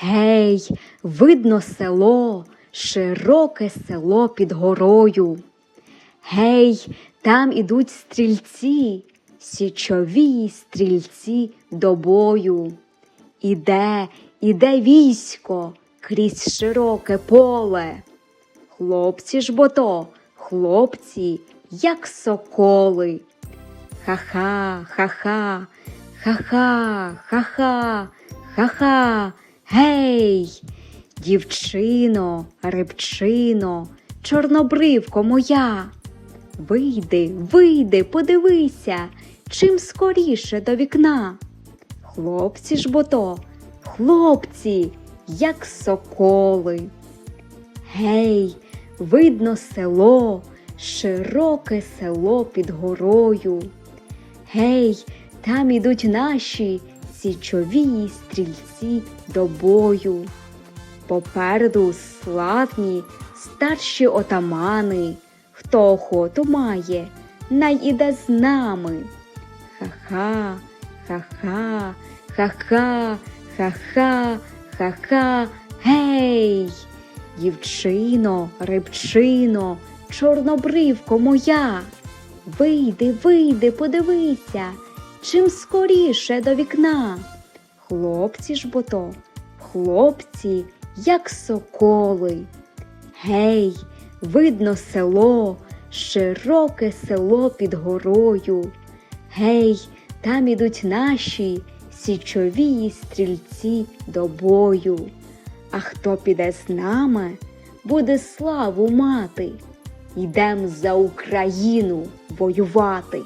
Гей, видно село, широке село під горою. Гей, там ідуть стрільці, січові стрільці до бою. Іде, іде військо крізь широке поле. Хлопці ж бо то, хлопці, як соколи. Ха-ха, ха-ха, ха-ха, ха-ха, ха-ха, гей! Дівчино, рибчино, чорнобривко моя. Вийди, вийди, подивися, чим скоріше до вікна. Хлопці ж бо то, хлопці, як соколи. Гей, видно село, широке село під горою. Гей, там ідуть наші січові стрільці до бою. Попереду славні старші отамани, хто охоту має, най іде з нами. Ха-ха, ха-ха, ха-ха, ха-ха, ха-ха, гей! Дівчино, рибчино, чорнобривко моя. Вийди, вийди, подивися, чим скоріше до вікна. Хлопці ж бо то, хлопці, як соколи. Гей, видно село, широке село під горою. Гей, там ідуть наші січові стрільці до бою. А хто піде з нами, буде славу мати. Йдем за Україну воювати.